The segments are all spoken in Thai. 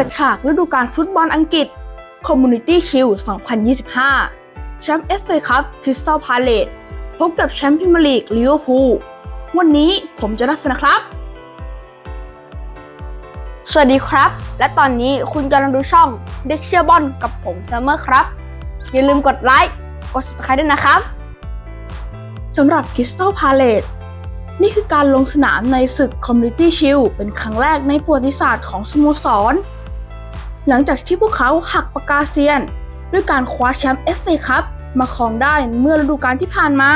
ปิดฉากฤดูกาลฟุตบอลอังกฤษ Community Shield 2025 แชมป์ FA Cup Crystal Palace พบกับแชมป์พรีเมียร์ลีกลิเวอร์พูลวันนี้ผมจะรับฟังนะครับ สวัสดีครับ และตอนนี้คุณกำลังดูช่องเด็กเชียร์บอลกับผมเซมเมอร์ครับ อย่าลืมกดไลค์กด subscribe ด้วยนะครับสำหรับ Crystal Palace นี่คือการลงสนามในศึก Community Shield เป็นครั้งแรกในประวัติศาสตร์ของสโมสร หลังจากที่พวกเขาหักปากกาเซียน ด้วยการคว้าแชมป์ FA Cup มาครองได้เมื่อฤดูกาลที่ผ่านมา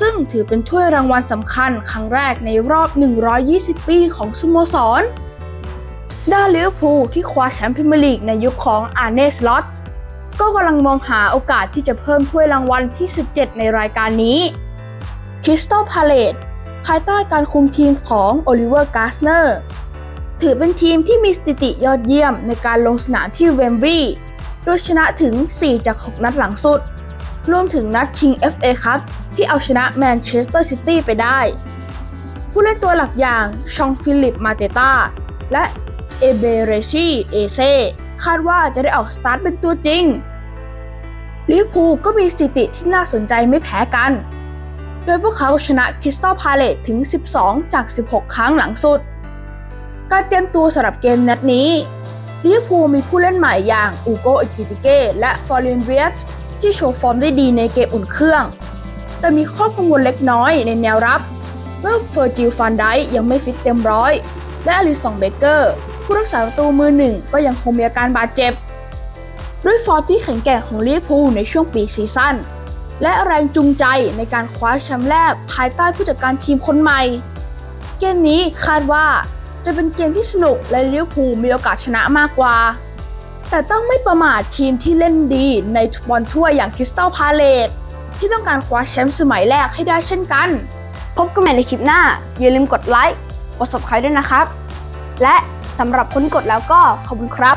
ซึ่งถือเป็นถ้วยรางวัลสำคัญครั้งแรกในรอบ 120 ปีของสโมสร ด้านลิเวอร์พูลที่คว้าแชมป์พรีเมียร์ลีกในยุคของอาร์เนสลอตก็กำลังมองหาโอกาสที่จะเพิ่มถ้วยรางวัลที่ 17 ในรายการนี้คริสตัลพาเลตภายใต้การคุมทีมของโอลิเวอร์กาสเนอร์ ถือเป็นทีมที่มีสถิติยอดเยี่ยมในการลงสนามที่เวมบรีย์โดยชนะถึง 4 จาก 6 นัดหลังสุด รวมถึงนัดชิง FA ครับที่เอาชนะแมนเชสเตอร์ซิตี้ไปได้ ผู้เล่นตัวหลักอย่างชองฟิลิปมาเตตาและเอเบเรชีเอเซคาดว่าจะได้ออกสตาร์ทเป็นตัวจริงลิเวอร์พูลก็มีสถิติที่น่าสนใจไม่แพ้กัน โดยพวกเขาชนะคริสตัลพาเลตถึง 12 จาก 16 ครั้งหลังสุด การเตรียมตัวสำหรับเกมนัดนี้ลิเวอร์พูลมีผู้เล่นใหม่อย่างอูโกอิกิติเกและฟอร์เรนเรียสที่โชว์ฟอร์มได้ดีในเกมอุ่นเครื่อง แต่มีข้อกังวลเล็กน้อยในแนวรับเมื่อเฟอร์จิลฟันไดยังไม่ฟิตเต็มร้อย และอลิสองเบเกอร์ ผู้รักษาประตูมือหนึ่งก็ยังคงมีอาการบาดเจ็บ ด้วยฟอร์มที่แข็งแกร่งของลิเวอร์พูลในช่วงปีซีซั่นและแรงจูงใจในการคว้าแชมป์แรกภายใต้ผู้จัดการทีมคนใหม่ เกมนี้คาดว่า จะเป็นเกมที่สนุกและลิเวอร์พูลมีโอกาสชนะมากกว่า แต่ต้องไม่ประมาททีมที่เล่นดีในบอลถ้วยอย่างคริสตัลพาเลตที่ต้องการคว้าแชมป์สมัยแรกให้ได้เช่นกัน พบกันใหม่ในคลิปหน้า อย่าลืมกดไลค์ กด subscribe ด้วยนะครับ และสำหรับคนที่กดแล้วก็ขอบคุณครับ